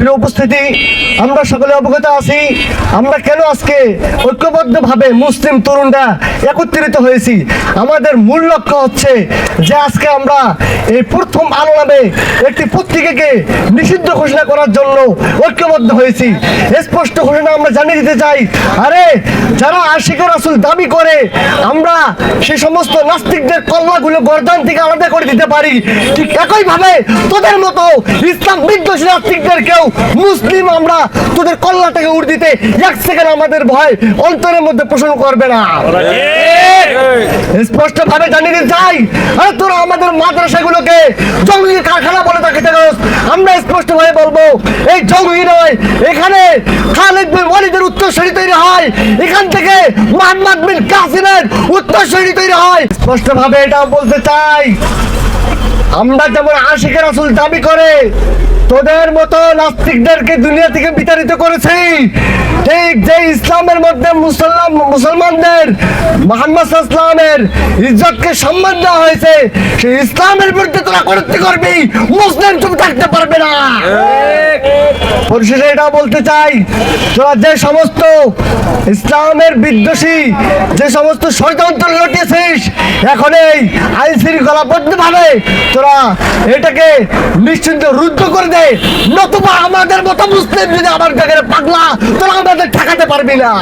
প্রিয় উপস্থিতি, আমরা সকলে অবগত আছি, আমরা কেন আজকে ঐক্যবদ্ধভাবে মুসলিম তরুণরা একত্রিত হয়েছি? আমাদের মূল লক্ষ্য হচ্ছে যে আজকে আমরা এই প্রথম আলো নামে একটি পত্রিকাকে নিষিদ্ধ ঘোষণা করার জন্য ঐক্যবদ্ধ হয়েছি। স্পষ্ট ঘোষণা আমরা জানিয়ে দিতে চাই, আরে যারা আশিক রাসুল দাবি করে, আমরা সে সমস্ত নাস্তিকদের কল্লাগুলো গর্দান থেকে আলাদা করে দিতে পারি। ঠিক একইভাবে তোদের মতো ইসলাম বিদ্বেষী নাস্তিকদেরকেও মুসলিম আমরা, তোদের কল্লা থেকে উড় দিতে এক সেকেন্ড আমাদের ভয়, অন্তরের মধ্যে পোষণ করবে না। স্পষ্ট ভাবে জানিয়ে চাই তোরা আমাদের মাদ্রাসাগুলোকে জঙ্গি কারখানা বলে তাকে আমরা স্পষ্ট ভাবে বলব, এই জঙ্গি নয়, এখানে খালেদ বিন ওয়ালিদের উত্তরসূরি তৈরি হয়, এখান থেকে মোহাম্মদ বিন কাসিমের উত্তরসূরি তৈরি হয়। স্পষ্ট ভাবে এটা বলতে চাই, আমরা যেমন আশিকের আসল দাবি করে তোদের মতো নাস্তিকদেরকে দুনিয়া থেকে বিতাড়িত করেছি। ঠিক যে ইসলামের মধ্যে মুসলমান মুসলমানদের মোহাম্মদ ইসলামের ইজ্জতকে সম্মান দেওয়া হয়েছে, সেই ইসলামের বিরুদ্ধে তোরা করতে করবি, মুসলিম তুমি থাকতে পারবে না। পরিশেষে এটা বলতে চাই, তোরা যে সমস্ত ইসলামের বিদ্বেষী, যে সমস্ত ষড়যন্ত্র লটিয়েছিস এখন এই আইন শৃঙ্খলা ভাবে তোরা এটাকে নিশ্চিন্ত রুদ্ধ করে দে। নতুবা আমাদের মতো মুসলিম যদি আমার জায়গায় পাগলা, তোরা আমাদের ঠেকাতে পারবি না।